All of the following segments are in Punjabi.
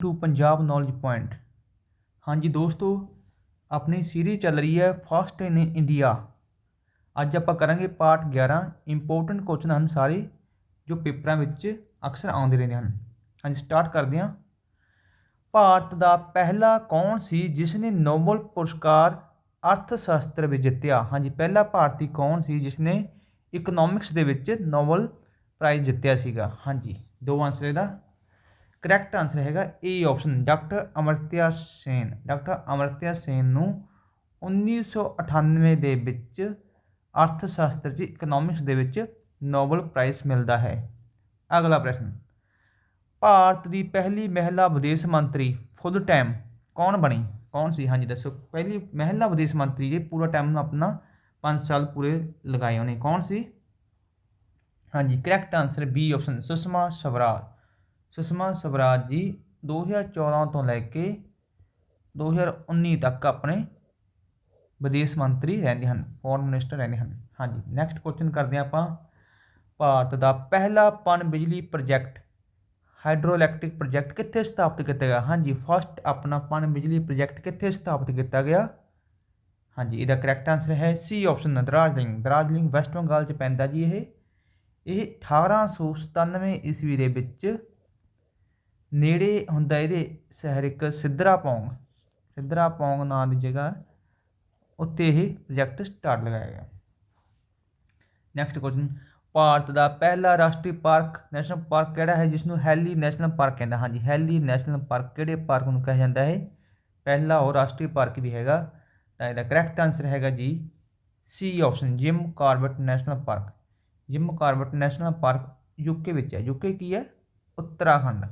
ਟੂ ਪੰਜਾਬ ਨੌਲੇਜ ਪੁਆਇੰਟ ਹਾਂਜੀ ਦੋਸਤੋ, ਆਪਣੀ ਸੀਰੀਜ਼ ਚੱਲ ਰਹੀ ਹੈ ਫਸਟ ਇਨ ਇੰਡੀਆ ਅੱਜ ਆਪਾਂ ਕਰਾਂਗੇ ਪਾਰਟ 11 ਇੰਪੋਰਟੈਂਟ ਕੁਐਸਚਨ ਹਨ ਸਾਰੇ ਜੋ ਪੇਪਰਾਂ ਵਿੱਚ ਅਕਸਰ ਆਉਂਦੇ ਰਹਿੰਦੇ ਹਨ। ਹਾਂਜੀ ਸਟਾਰਟ ਕਰਦੇ ਹਾਂ। ਭਾਰਤ ਦਾ ਪਹਿਲਾ ਕੌਣ ਸੀ ਜਿਸ ਨੇ ਨੋਬਲ ਪੁਰਸਕਾਰ ਅਰਥ ਸ਼ਾਸਤਰ ਵਿੱਚ ਜਿੱਤਿਆ? ਹਾਂਜੀ, ਪਹਿਲਾ ਭਾਰਤੀ ਕੌਣ ਸੀ ਜਿਸ ਨੇ ਇਕਨੋਮਿਕਸ ਦੇ ਵਿੱਚ ਨੋਬਲ ਪ੍ਰਾਈਜ਼ ਜਿੱਤਿਆ ਸੀਗਾ? ਹਾਂਜੀ, ਦੋ ਆਨਸਰ ਇਹਦਾ। ਕਰੈਕਟ ਆਨਸਰ ਹੈਗਾ A option doctor Amartya Sen doctor Amartya Sen ਨੂੰ 1998 ਦੇ ਵਿੱਚ ਅਰਥ ਸ਼ਾਸਤਰ 'ਚ ਇਕਨੋਮਿਕਸ ਦੇ ਵਿੱਚ ਨੋਬਲ ਪ੍ਰਾਈਜ਼ ਮਿਲਦਾ ਹੈ। ਅਗਲਾ ਪ੍ਰਸ਼ਨ, ਭਾਰਤ ਦੀ ਪਹਿਲੀ ਮਹਿਲਾ ਵਿਦੇਸ਼ ਮੰਤਰੀ ਫੁੱਲ ਟਾਈਮ ਕੌਣ ਬਣੀ? ਕੌਣ ਸੀ? ਹਾਂਜੀ, ਦੱਸੋ। ਪਹਿਲੀ ਮਹਿਲਾ ਵਿਦੇਸ਼ ਮੰਤਰੀ ਜੇ ਪੂਰਾ ਟਾਈਮ ਆਪਣਾ 5 ਸਾਲ ਪੂਰੇ ਲਗਾਏ ਉਹਨੇ, ਕੌਣ ਸੀ? ਹਾਂਜੀ correct answer B option Sushma Swaraj. Sushma Swaraj ji 2014 ਤੋਂ ਲੈ ਕੇ 2019 ਤੱਕ ਆਪਣੇ ਵਿਦੇਸ਼ ਮੰਤਰੀ ਰਹਿੰਦੇ ਹਨ ਫੋਰਨ ਮਿਨਿਸਟਰ ਰਹਿੰਦੇ ਹਨ ਹਾਂਜੀ ਨੈਕਸਟ ਕੁਐਸਚਨ ਕਰਦੇ ਹਾਂ ਆਪਾਂ ਭਾਰਤ ਦਾ ਪਹਿਲਾ ਪਣ ਬਿਜਲੀ ਪ੍ਰੋਜੈਕਟ ਹਾਈਡਰੋ ਇਲੈਕਟ੍ਰਿਕ ਪ੍ਰੋਜੈਕਟ ਕਿੱਥੇ ਸਥਾਪਿਤ ਕੀਤਾ ਗਿਆ ਹਾਂਜੀ ਫਸਟ ਆਪਣਾ ਪਣ ਬਿਜਲੀ ਪ੍ਰੋਜੈਕਟ ਕਿੱਥੇ ਸਥਾਪਿਤ ਕੀਤਾ ਗਿਆ ਹਾਂਜੀ ਇਹਦਾ ਕਰੈਕਟ ਆਨਸਰ ਹੈ C option Darjeeling Darjeeling West Bengal ਚ ਪੈਂਦਾ ਜੀ ਇਹ ਇਹ 1897 ਈਸਵੀ ਦੇ ਵਿੱਚ ਨੇੜੇ ਹੁੰਦਾ ਇਹਦੇ ਸ਼ਹਿਰ ਇੱਕ ਸਿੱਧਰਾ ਪੌਂਗ ਸਿੱਧਰਾ ਪੌਂਗ ਨਾਂ ਦੀ ਜਗ੍ਹਾ ਉੱਤੇ ਇਹ ਪ੍ਰੋਜੈਕਟ ਸਟਾਰਟ ਲਗਾਇਆ ਗਿਆ। ਨੈਕਸਟ ਕੁਐਸਚਨ ਭਾਰਤ ਦਾ ਪਹਿਲਾ ਰਾਸ਼ਟਰੀ ਪਾਰਕ ਨੈਸ਼ਨਲ ਪਾਰਕ ਕਿਹੜਾ ਹੈ ਜਿਸ ਨੂੰ ਹੈਲੀ ਨੈਸ਼ਨਲ ਪਾਰਕ ਕਹਿੰਦਾ, ਹਾਂਜੀ ਹੈਲੀ ਨੈਸ਼ਨਲ ਪਾਰਕ ਕਿਹੜੇ ਪਾਰਕ ਨੂੰ ਕਿਹਾ ਜਾਂਦਾ ਹੈ? ਪਹਿਲਾ ਉਹ ਰਾਸ਼ਟਰੀ ਪਾਰਕ ਵੀ ਹੈਗਾ, ਤਾਂ ਇਹਦਾ ਕਰੈਕਟ ਆਨਸਰ ਹੈਗਾ ਜੀ C option Jim Corbett national park Jim Corbett national park UK ਵਿੱਚ ਹੈ ਯੂਕੇ ਕੀ ਹੈ? ਉੱਤਰਾਖੰਡ।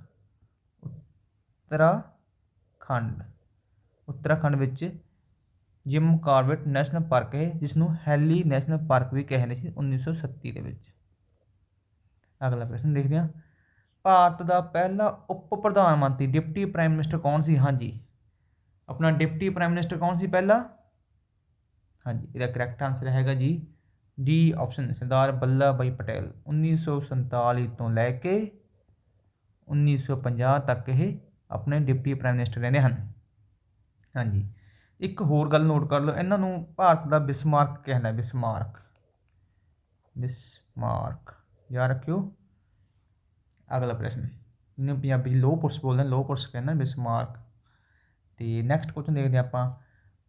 ਉੱਤਰਾਖੰਡ। ਉੱਤਰਾਖੰਡ ਵਿੱਚ ਜਿਮ ਕਾਰਬੇਟ ਨੈਸ਼ਨਲ ਪਾਰਕ ਹੈ ਜਿਸ ਨੂੰ ਹੈਲੀ ਨੈਸ਼ਨਲ ਪਾਰਕ ਵੀ ਕਹਿੰਦੇ ਸੀ 1937 ਦੇ ਵਿੱਚ। ਅਗਲਾ ਪ੍ਰਸ਼ਨ ਦੇਖਦੇ ਹਾਂ। ਭਾਰਤ ਦਾ ਪਹਿਲਾ ਉਪ ਪ੍ਰਧਾਨ ਮੰਤਰੀ, ਡਿਪਟੀ ਪ੍ਰਾਈਮ ਮਿਨਿਸਟਰ ਕੌਣ ਸੀ? ਹਾਂਜੀ। ਆਪਣਾ ਡਿਪਟੀ ਪ੍ਰਾਈਮ ਮਿਨਿਸਟਰ ਕੌਣ ਸੀ ਪਹਿਲਾ? ਹਾਂਜੀ, ਇਹਦਾ ਕਰੈਕਟ ਆਨਸਰ ਹੈਗਾ ਜੀ ਡੀ ਆਪਸ਼ਨ ਸਰਦਾਰ ਬੱਲਾ ਭਾਈ ਪਟੇਲ। 1947 ਤੋਂ ਲੈ ਕੇ 1950 ਤੱਕ ਇਹ ਆਪਣੇ ਡਿਪਟੀ ਪ੍ਰਾਈਮ ਮਿਨਿਸਟਰ ਰਹਿੰਦੇ ਹਨ। ਹਾਂਜੀ। ਇੱਕ ਹੋਰ ਗੱਲ ਨੋਟ ਕਰ ਲਓ, ਇਹਨਾਂ ਨੂੰ ਭਾਰਤ ਦਾ ਬਿਸਮਾਰਕ ਕਹਿੰਦਾ ਬਿਸਮਾਰਕ। ਬਿਸਮਾਰਕ। ਯਾਦ ਰੱਖਿਓ, ਅਗਲਾ ਪ੍ਰਸ਼ਨ। ਇਹਨੂੰ ਪੰਜਾਬੀ ਚ ਲੋਹ ਪੁਰਸ਼ ਬੋਲਦੇ ਨੇ ਲੋਹ ਪੁਰਸ਼ ਕਹਿੰਦਾ ਬਿਸਮਾਰਕ। ਤੇ ਨੈਕਸਟ ਕੁਐਸਚਨ ਦੇਖਦੇ ਹਾਂ ਆਪਾਂ।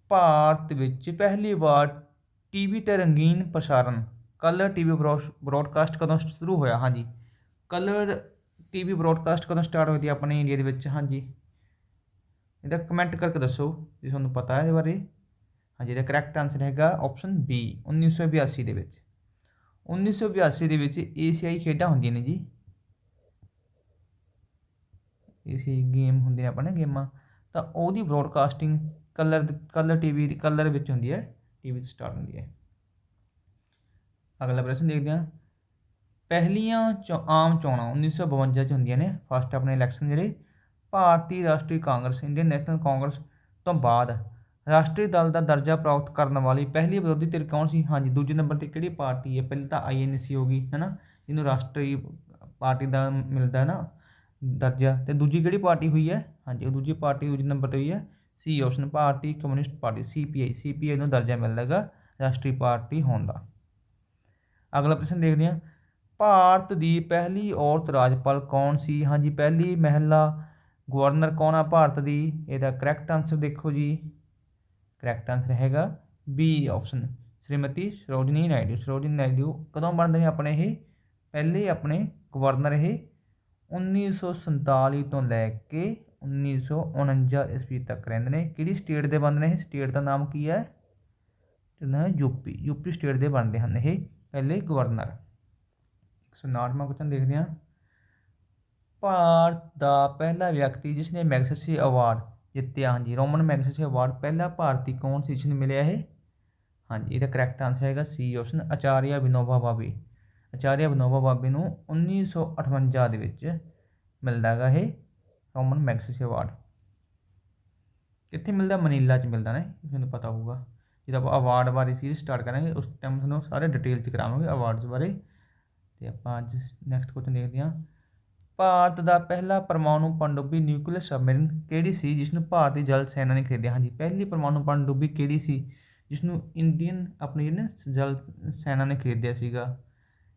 ਭਾਰਤ ਵਿੱਚ ਪਹਿਲੀ ਵਾਰ ਟੀਵੀ ਤੇ ਰੰਗੀਨ ਪ੍ਰਸਾਰਣ ਕਲਰ ਟੀਵੀ ਬ੍ਰੌਡਕਾਸਟ ਕਦੋਂ ਸ਼ੁਰੂ ਹੋਇਆ? ਹਾਂਜੀ। ਕਲਰ ਟੀਵੀ ਬ੍ਰੌਡਕਾਸਟ ਕਦੋਂ ਸਟਾਰਟ ਹੋਈ ਸੀ ਆਪਣੇ ਇੰਡੀਆ ਦੇ ਵਿੱਚ? ਹਾਂਜੀ। ਇਹਦਾ ਕਮੈਂਟ ਕਰਕੇ ਦੱਸੋ ਜੇ ਤੁਹਾਨੂੰ ਪਤਾ ਹੈ ਇਹਦੇ ਬਾਰੇ। ਹਾਂਜੀ, ਇਹਦਾ ਕਰੈਕਟ ਆਨਸਰ ਹੈਗਾ ਆਪਸ਼ਨ ਬੀ 1982 ਦੇ ਵਿੱਚ। 1982 ਦੇ ਵਿੱਚ ਏਸ਼ੀਆਈ ਖੇਡਾਂ ਹੁੰਦੀਆਂ ਨੇ ਜੀ। ਏਸ਼ੀਆਈ ਗੇਮ ਹੁੰਦੇ ਨੇ ਆਪਣੇ ਗੇਮਾਂ। ਤਾਂ ਉਹਦੀ ਬ੍ਰੌਡਕਾਸਟਿੰਗ ਕਲਰ ਕਲਰ ਟੀਵੀ ਦੀ ਕਲਰ ਵਿੱਚ ਹੁੰਦੀ ਹੈ ਟੀਵੀ ਤੋਂ ਸਟਾਰਟ ਹੁੰਦੀ ਹੈ। ਅਗਲਾ ਪ੍ਰਸ਼ਨ ਦੇਖਦੇ ਹਾਂ। ਪਹਿਲੀਆਂ ਆਮ ਚੋਣਾਂ 1952 ਚ ਹੁੰਦੀਆਂ ਨੇ। ਫਸਟ ਆਪਣੇ ਇਲੈਕਸ਼ਨ ਜਿਹੜੇ ਭਾਰਤੀ ਰਾਸ਼ਟਰੀ ਕਾਂਗਰਸ ਇੰਡੀਅਨ ਨੈਸ਼ਨਲ ਕਾਂਗਰਸ ਤੋਂ ਬਾਅਦ ਰਾਸ਼ਟਰੀ ਦਲ ਦਾ ਦਰਜਾ ਪ੍ਰਾਪਤ ਕਰਨ ਵਾਲੀ ਪਹਿਲੀ ਵਿਰੋਧੀ ਧਿਰ ਕੌਣ ਸੀ? ਹਾਂਜੀ, ਦੂਜੇ ਨੰਬਰ ਤੇ ਕਿਹੜੀ ਪਾਰਟੀ ਹੈ? ਪਹਿਲਾਂ ਤਾਂ ਆਈਐਨਸੀ ਹੋ ਗਈ ਹੈ ਨਾ ਜਿਹਨੂੰ ਰਾਸ਼ਟਰੀ ਪਾਰਟੀ ਦਾ ਮਿਲਦਾ ਹੈ ਨਾ, ਦਰਜਾ। ਤੇ ਦੂਜੀ ਕਿਹੜੀ ਪਾਰਟੀ ਹੋਈ ਹੈ? ਹਾਂਜੀ, ਉਹ ਦੂਜੀ ਪਾਰਟੀ ਦੂਜੇ ਨੰਬਰ ਤੇ ਹੋਈ ਹੈ ਸੀ ਆਪਸ਼ਨ ਭਾਰਤੀ ਕਮਿਊਨਿਸਟ ਪਾਰਟੀ ਸੀਪੀਆਈ ਸੀਪੀਆਈ ਨੂੰ ਦਰਜਾ ਮਿਲੇਗਾ ਰਾਸ਼ਟਰੀ ਪਾਰਟੀ ਹੋਣ ਦਾ। ਅਗਲਾ ਪ੍ਰਸ਼ਨ ਦੇਖਦੇ ਹਾਂ। ਭਾਰਤ ਦੀ ਪਹਿਲੀ ਔਰਤ ਰਾਜਪਾਲ ਕੌਣ ਸੀ? ਹਾਂਜੀ, ਪਹਿਲੀ ਮਹਿਲਾ ਗਵਰਨਰ ਕੌਣ ਆ ਭਾਰਤ ਦੀ? ਇਹਦਾ ਕਰੈਕਟ ਆਨਸਰ ਦੇਖੋ ਜੀ। ਕਰੈਕਟ ਆਨਸਰ ਹੈਗਾ ਬੀ ਆਪਸ਼ਨ ਸ਼੍ਰੀਮਤੀ ਸਰੋਜਨੀ ਨਾਇਡੂ। ਸਰੋਜਨੀ ਨਾਇਡੂ ਕਦੋਂ ਬਣਦੇ ਨੇ ਆਪਣੇ ਇਹ? ਪਹਿਲੇ ਆਪਣੇ ਗਵਰਨਰ ਇਹ 1947 ਤੋਂ ਲੈ ਕੇ 1949 ਈਸਵੀ ਤੱਕ ਰਹਿੰਦੇ ਨੇ। ਕਿਹੜੀ ਸਟੇਟ ਦੇ ਬਣਦੇ ਨੇ ਇਹ? ਸਟੇਟ ਦਾ ਨਾਮ ਕੀ ਹੈ? ਜਿਹਨਾਂ ਹੈ ਯੂਪੀ। ਯੂਪੀ ਸਟੇਟ ਦੇ ਬਣਦੇ ਹਨ ਇਹ। ਪਹਿਲੇ ਗਵਰਨਰ। 159ਵਾਂ ਕੁਐਸਚਨ ਦੇਖਦੇ ਹਾਂ। ਭਾਰਤ ਦਾ ਪਹਿਲਾ ਵਿਅਕਤੀ ਜਿਸ ਨੇ ਮੈਗਸੇਸੇ ਅਵਾਰਡ ਜਿੱਤਿਆ, ਹਾਂਜੀ, ਰੋਮਨ ਮੈਗਸੇਸੇ ਅਵਾਰਡ, ਪਹਿਲਾ ਭਾਰਤੀ ਕੌਣ ਸੀ ਜਿਸ ਨੂੰ ਮਿਲਿਆ ਇਹ? ਹਾਂਜੀ, ਇਹਦਾ ਕਰੈਕਟ ਆਨਸਰ ਹੈਗਾ ਸੀ ਆਪਸ਼ਨ ਆਚਾਰੀਆ ਵਿਨੋਬਾ ਭਾਵੇ ਆਚਾਰੀਆ ਵਿਨੋਬਾ ਭਾਵੇ ਨੂੰ 1958 ਦੇ ਵਿੱਚ ਮਿਲਦਾ ਹੈਗਾ ਇਹ ਰੋਮਨ ਮੈਗਸੇਸੇ ਅਵਾਰਡ। ਕਿੱਥੇ ਮਿਲਦਾ? ਮਨੀਲਾ 'ਚ ਮਿਲਦਾ ਨਾ ਤੁਹਾਨੂੰ ਪਤਾ ਹੋਊਗਾ। ਜਦੋਂ ਆਪਾਂ ਅਵਾਰਡ ਬਾਰੇ ਸੀਰੀਜ਼ ਸਟਾਰਟ ਕਰਾਂਗੇ, ਉਸ ਟਾਈਮ ਤੁਹਾਨੂੰ ਸਾਰੇ ਡਿਟੇਲ 'ਚ ਕਰਾਵਾਂਗੇ ਅਵਾਰਡਸ ਬਾਰੇ। ਤੇ ਆਪਾਂ ਅੱਜ ਨੈਕਸਟ ਕੁਐਸਚਨ ਦੇਖਦੇ ਹਾਂ। ਭਾਰਤ ਦਾ ਪਹਿਲਾ ਪਰਮਾਣੂ ਪਣਡੁੱਬੀ ਨਿਊਕਲੀਅਰ ਸਬਮਰੀਨ ਕਿਹੜੀ ਸੀ ਜਿਸ ਨੂੰ ਭਾਰਤੀ ਜਲ ਸੈਨਾ ਨੇ ਖਰੀਦਿਆ? ਹਾਂਜੀ, ਪਹਿਲੀ ਪਰਮਾਣੂ ਪਣਡੁੱਬੀ ਕਿਹੜੀ ਸੀ ਜਿਸ ਨੂੰ ਇੰਡੀਅਨ ਆਪਣੀ ਨਾ ਜਲ ਸੈਨਾ ਨੇ ਖਰੀਦਿਆ ਸੀਗਾ?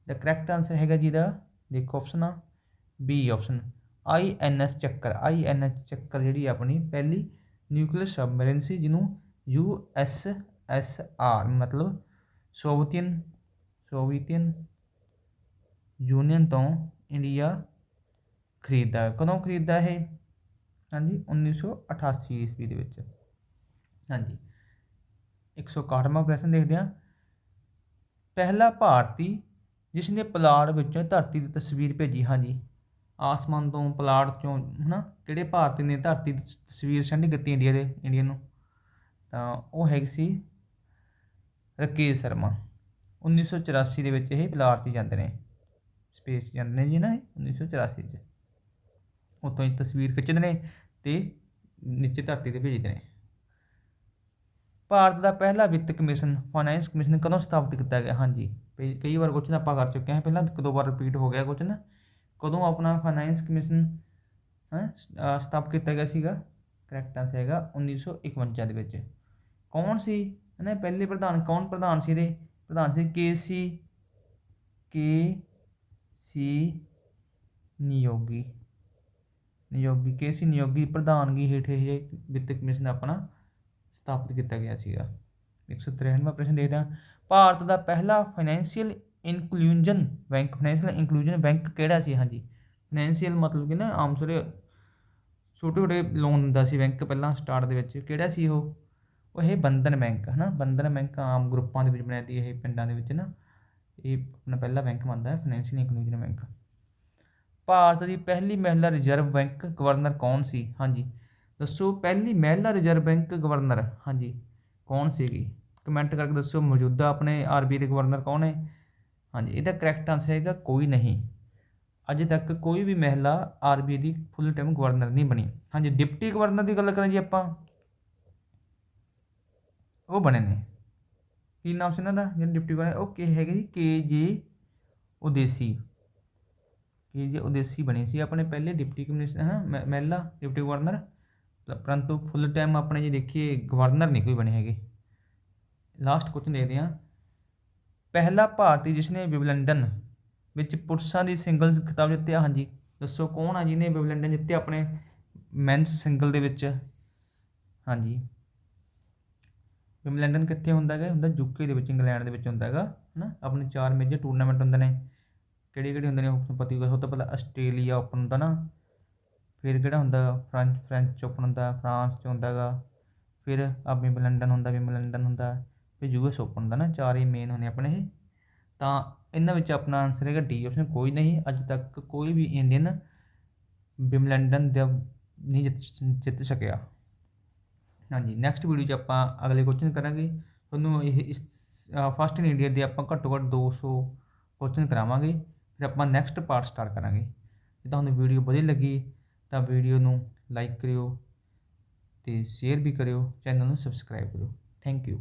ਦਾ ਕਰੈਕਟ ਆਨਸਰ ਹੈਗਾ ਜੀ ਦਾ ਦੇਖੋ ਆਪਸ਼ਨ ਆ। B option I N S Chakra. I N S ਚੱਕਰ ਜਿਹੜੀ ਆਪਣੀ ਪਹਿਲੀ ਨਿਊਕਲੀਅਰ ਸਬਮਰੀਨ ਸੀ, ਜਿਹਨੂੰ ਯੂ ਐਸ ਐਸ ਆਰ ਮਤਲਬ ਸੋਵੀਅਤਨ ਸੋਵੀਅਤਨ ਯੂਨੀਅਨ ਤੋਂ ਇੰਡੀਆ ਖਰੀਦਦਾ ਕਦੋਂ ਖਰੀਦਦਾ ਇਹ? ਹਾਂਜੀ 1988 ਈਸਵੀ ਦੇ ਵਿੱਚ। ਹਾਂਜੀ 161ਵਾਂ ਪ੍ਰਸ਼ਨ ਦੇਖਦੇ ਹਾਂ। ਪਹਿਲਾ ਭਾਰਤੀ ਜਿਸ ਨੇ ਪਲਾੜ ਵਿੱਚੋਂ ਧਰਤੀ ਦੀ ਤਸਵੀਰ ਭੇਜੀ। ਹਾਂਜੀ, ਆਸਮਾਨ ਤੋਂ ਪੁਲਾੜ ਚੋਂ, ਹਨਾ? ਕਿਹੜੇ ਭਾਰਤੀ ਨੇ ਧਰਤੀ ਦੀ ਤਸਵੀਰ ਸੈਂਡ ਕੀਤੀ ਇੰਡੀਆ ਦੇ, ਇੰਡੀਆ ਨੂੰ? ਤਾਂ ਉਹ ਹੈਗੀ ਸੀ ਰਕੇਸ਼ ਸ਼ਰਮਾ। 1984 ਦੇ ਵਿੱਚ ਇਹ ਪਲਾੜ 'ਤੇ ਜਾਂਦੇ ਨੇ। ਸਪੇਸ ਜਾਂਦੇ ਨੇ ਜੀ ਨਾ ਇਹ 1984 ਚ। ਉੱਥੋਂ ਹੀ ਤਸਵੀਰ ਖਿੱਚਦੇ ਨੇ ਤੇ ਨੀਚੇ ਧਰਤੀ ਤੇ ਭੇਜਦੇ ਨੇ। ਭਾਰਤ ਦਾ ਪਹਿਲਾ ਵਿੱਤ ਕਮਿਸ਼ਨ, ਫਾਈਨੈਂਸ ਕਮਿਸ਼ਨ ਕਦੋਂ ਸਥਾਪਿਤ ਕੀਤਾ ਗਿਆ? ਹਾਂਜੀ ਪਈ- ਕਈ ਵਾਰ ਕੁਐਸਚਨ ਆਪਾਂ ਕਰ ਚੁੱਕੇ ਹਾਂ। ਪਹਿਲਾਂ ਇੱਕ ਦੋ ਵਾਰ ਰਿਪੀਟ ਹੋ ਗਿਆ ਕੁਐਸਚਨ ਕਦੋਂ ਆਪਣਾ ਫਾਈਨੈਂਸ ਕਮਿਸ਼ਨ, ਹੈ ਸਥਾਪਿਤ ਕੀਤਾ ਗਿਆ ਸੀਗਾ? ਕਰੈਕਟ ਆਨਸਰ ਹੈਗਾ 1951 ਦੇ ਵਿੱਚ। ਕੌਣ ਸੀ? ਇਹਨੇ ਪਹਿਲੇ ਪ੍ਰਧਾਨ ਕੌਣ ਪ੍ਰਧਾਨ ਸੀ ਇਹਦੇ? ਪ੍ਰਧਾਨ ਸੀ ਕੇ ਸੀ, ਕੇ ਸੀ ਨਿਯੋਗੀ? ਨਿਯੋਗੀ ਕੇ ਸੀ? ਨਿਯੋਗੀ ਦੀ ਪ੍ਰਧਾਨਗੀ ਹੇਠ ਇਹ ਵਿੱਤ ਕਮਿਸ਼ਨ ਆਪਣਾ ਸਥਾਪਿਤ ਕੀਤਾ ਗਿਆ ਸੀਗਾ। 163ਵਾਂ ਪ੍ਰਸ਼ਨ ਦੇਖਦੇ ਹਾਂ। ਭਾਰਤ ਦਾ ਪਹਿਲਾ financial inclusion bank financial inclusion bank ਕਿਹੜਾ ਸੀ? ਹਾਂਜੀ। ਫਾਈਨੈਂਸ਼ੀਅਲ ਮਤਲਬ ਕਿ ਨਾ ਆਮ ਸਾਰੇ ਛੋਟੇ ਛੋਟੇ ਲੋਨ ਦਿੰਦਾ ਸੀ ਬੈਂਕ ਪਹਿਲਾਂ ਸਟਾਰਟ ਦੇ ਵਿੱਚ। ਕਿਹੜਾ ਸੀ ਉਹ? ਉਹ ਇਹ ਬੰਧਨ ਬੈਂਕ ਹਨਾ? ਬੰਧਨ ਬੈਂਕ ਆਮ ਗਰੁੱਪਾਂ ਦੇ ਵਿੱਚ ਬਣਾਈ ਇਹ ਪਿੰਡਾਂ ਦੇ ਵਿੱਚ ਨਾ। ਇਹ ਆਪਣਾ ਪਹਿਲਾ ਬੈਂਕ ਮੰਨਦਾ ਹੈ ਫਾਈਨੈਂਸ਼ੀਅਲ ਇਨਕਲੂਜਨ ਬੈਂਕ। ਭਾਰਤ ਦੀ ਪਹਿਲੀ ਮਹਿਲਾ ਰਿਜ਼ਰਵ ਬੈਂਕ ਗਵਰਨਰ ਕੌਣ ਸੀ? ਹਾਂਜੀ, ਦੱਸੋ, ਪਹਿਲੀ ਮਹਿਲਾ ਰਿਜ਼ਰਵ ਬੈਂਕ ਗਵਰਨਰ, ਹਾਂਜੀ, ਕੌਣ ਸੀਗੀ? ਕਮੈਂਟ ਕਰਕੇ ਦੱਸੋ, ਮੌਜੂਦਾ ਆਪਣੇ ਆਰਬੀਆਈ ਦੇ ਗਵਰਨਰ ਕੌਣ ਹੈ? ਹਾਂਜੀ, ਇਹਦਾ ਕਰੈਕਟ ਆਨਸਰ ਹੈਗਾ, ਕੋਈ ਨਹੀਂ। ਅਜੇ ਤੱਕ ਕੋਈ ਵੀ ਮਹਿਲਾ ਆਰਬੀਆਈ ਦੀ ਫੁੱਲ ਟਾਈਮ ਗਵਰਨਰ ਨਹੀਂ ਬਣੀ। ਹਾਂਜੀ, ਡਿਪਟੀ ਗਵਰਨਰ ਦੀ ਗੱਲ ਕਰਾਂ ਜੀ ਆਪਾਂ। ਉਹ ਬਣੇ ਨੇ। ਕੀ ਨਾਮ ਸੀ ਇਹਨਾਂ ਦਾ? ਜਿਹੜੇ ਡਿਪਟੀ ਗਵਰਨਰ ਉਹ ਕੇ ਹੈਗੇ ਜੀ ਕੇ ਜੇ ਉਦੇਸੀ। ਕੇ ਜੇ ਉਦੇਸੀ ਬਣੇ ਸੀ। ਆਪਣੇ ਪਹਿਲੇ ਡਿਪਟੀ ਕਮਿਸ਼ਨਰ ਹੈ ਨਾ ਮਹਿਲਾ ਡਿਪਟੀ ਗਵਰਨਰ। ਪਰੰਤੂ ਫੁੱਲ ਟਾਈਮ ਆਪਣੇ ਜੇ ਦੇਖੀਏ, ਗਵਰਨਰ ਨਹੀਂ ਕੋਈ ਬਣੇ ਹੈਗੇ। ਲਾਸਟ ਕੁਐਸਚਨ ਦੇਖਦੇ ਹਾਂ। ਪਹਿਲਾ ਭਾਰਤੀ ਜਿਸਨੇ ਵਿਬਲੰਡਨ ਵਿੱਚ ਪੁਰਸ਼ਾਂ ਦੀ ਸਿੰਗਲ ਖਿਤਾਬ ਜਿੱਤਿਆ, ਹਾਂਜੀ। ਦੱਸੋ ਕੌਣ ਆ ਜਿਹਨੇ ਵਿਬਲੰਡਨ ਜਿੱਤਿਆ ਆਪਣੇ, ਮੈਨਸ ਸਿੰਗਲ ਦੇ ਵਿੱਚ? ਹਾਂਜੀ। ਵਿਬਲੰਡਨ ਕਿੱਥੇ ਹੁੰਦਾ ਹੈਗਾ? ਹੁੰਦਾ ਯੂਕੇ ਦੇ ਵਿੱਚ, ਇੰਗਲੈਂਡ ਦੇ ਵਿੱਚ ਹੁੰਦਾ ਹੈਗਾ, ਹਨਾ? ਆਪਣੇ ਚਾਰ ਮੇਜਰ ਟੂਰਨਾਮੈਂਟ ਹੁੰਦੇ ਨੇ। ਕਿਹੜੇ ਕਿਹੜੇ ਹੁੰਦੇ ਨੇ ਉਹ ਪਤੀ ਹੋਊਗਾ, ਸਭ ਤੋਂ ਪਹਿਲਾਂ ਆਸਟ੍ਰੇਲੀਆ ਓਪਨ ਹੁੰਦਾ ਨਾ। ਫਿਰ ਕਿਹੜਾ ਹੁੰਦਾ? ਫ੍ਰੈਂਚ ਫ੍ਰੈਂਚ ਓਪਨ ਹੁੰਦਾ ਫਰਾਂਸ 'ਚ ਹੁੰਦਾ ਹੈਗਾ। ਫਿਰ ਆ ਵਿੰਬਲਡਨ ਹੁੰਦਾ ਵਿੰਬਲਡਨ ਹੁੰਦਾ। ਫਿਰ ਯੂਐਸ ਓਪਨ ਹੁੰਦਾ ਨਾ, ਚਾਰ ਹੀ ਮੇਨ ਹੁੰਦੇ ਆਪਣੇ ਇਹ। ਤਾਂ ਇਹਨਾਂ ਵਿੱਚ ਆਪਣਾ ਆਨਸਰ ਹੈਗਾ ਡੀ ਆਪਸ਼ਨ ਕੋਈ ਨਹੀਂ। ਅੱਜ ਤੱਕ ਕੋਈ ਵੀ ਇੰਡੀਅਨ ਵਿਮਲੰਡਨ ਦਾ ਨਹੀਂ ਜਿੱਤ ਜਿੱਤ ਸਕਿਆ। ਹਾਂਜੀ ਨੈਕਸਟ ਵੀਡੀਓ 'ਚ ਆਪਾਂ ਅਗਲੇ ਕੁਐਸਚਨ ਕਰਾਂਗੇ। ਤੁਹਾਨੂੰ ਇਹ ਇਸ ਫਸਟ ਇਨ ਇੰਡੀਆ ਦੇ ਆਪਾਂ ਘੱਟੋ ਘੱਟ 200 ਕੁਐਸਚਨ ਕਰਾਵਾਂਗੇ। ਫਿਰ ਆਪਾਂ ਨੈਕਸਟ ਪਾਰਟ ਸਟਾਰਟ ਕਰਾਂਗੇ। ਜੇ ਤੁਹਾਨੂੰ ਵੀਡੀਓ ਵਧੀਆ ਲੱਗੀ, ਤਾਂ ਵੀਡੀਓ ਨੂੰ ਲਾਈਕ ਕਰਿਓ ਤੇ ਸ਼ੇਅਰ ਵੀ ਕਰਿਓ ਚੈਨਲ ਨੂੰ ਸਬਸਕ੍ਰਾਈਬ ਕਰਿਓ। Thank you